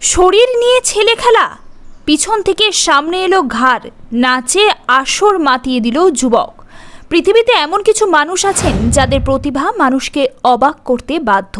শরীর নিয়ে ছেলে খেলা। পিছন থেকে সামনে এলো ঘাড়, নাচে আসর মাতিয়ে দিল যুবক। পৃথিবীতে এমন কিছু মানুষ আছেন যাদের প্রতিভা মানুষকে অবাক করতে বাধ্য।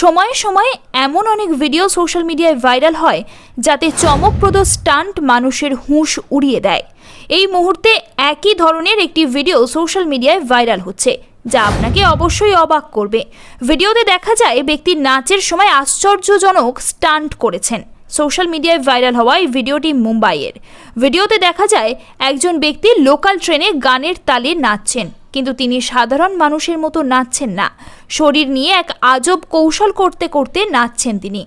সময়ে সময়ে এমন অনেক ভিডিও সোশ্যাল মিডিয়ায় ভাইরাল হয়, যাতে চমকপ্রদ স্টান্ট মানুষের হুঁশ উড়িয়ে দেয়। এই মুহূর্তে একই ধরনের একটি ভিডিও সোশ্যাল মিডিয়ায় ভাইরাল হচ্ছে। যা আপনাকে অবশ্যই অবাক করবে। ভিডিওতে দেখা যায়, ব্যক্তি নাচের সময় আশ্চর্যজনক স্টান্ট করেছেন। সোশ্যাল মিডিয়ায় ভাইরাল হওয়া এই ভিডিওটি মুম্বাইয়ের। ভিডিওতে দেখা যায়, একজন ব্যক্তি লোকাল ট্রেনে গানের তালে নাচছেন, কিন্তু তিনি সাধারণ মানুষের মতো নাচছেন না। শরীর নিয়ে এক আজব কৌশল করতে করতে নাচছেন তিনি।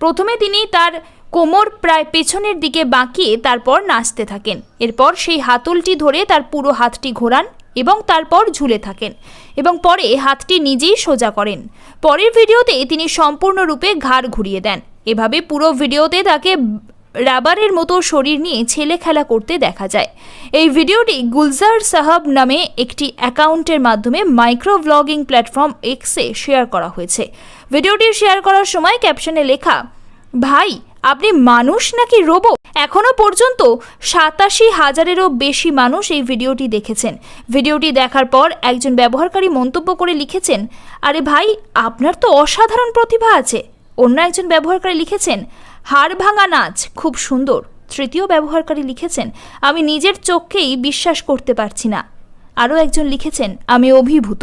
প্রথমে তিনি তার কোমর প্রায় পেছনের দিকে বাঁকিয়ে তারপর নাচতে থাকেন। এরপর সেই হাতলটি ধরে তার পুরো হাতটি ঘোরান এবং তারপর ঝুলে থাকেন এবং পরে হাতটি নিজেই সোজা করেন। পরের ভিডিওতে তিনি সম্পূর্ণরূপে ঘাড় ঘুরিয়ে দেন। এভাবে পুরো ভিডিওতে তাকে রাবারের মতো শরীর নিয়ে ছেলে খেলা করতে দেখা যায়। এই ভিডিওটি গুলজার সাহাব নামে একটি অ্যাকাউন্টের মাধ্যমে মাইক্রো ব্লগিং প্ল্যাটফর্ম এক্সে শেয়ার করা হয়েছে। ভিডিওটি শেয়ার করার সময় ক্যাপশনে লেখা, ভাই আপনি মানুষ নাকি রোবো এখনও পর্যন্ত সাতাশি হাজারেরও বেশি মানুষ এই ভিডিওটি দেখেছেন। ভিডিওটি দেখার পর একজন ব্যবহারকারী মন্তব্য করে লিখেছেন, আরে ভাই, আপনার তো অসাধারণ প্রতিভা আছে। অন্য একজন ব্যবহারকারী লিখেছেন, হাড় ভাঙা নাচ, খুব সুন্দর। তৃতীয় ব্যবহারকারী লিখেছেন, আমি নিজের চোখকেই বিশ্বাস করতে পারছি না। আরও একজন লিখেছেন, আমি অভিভূত।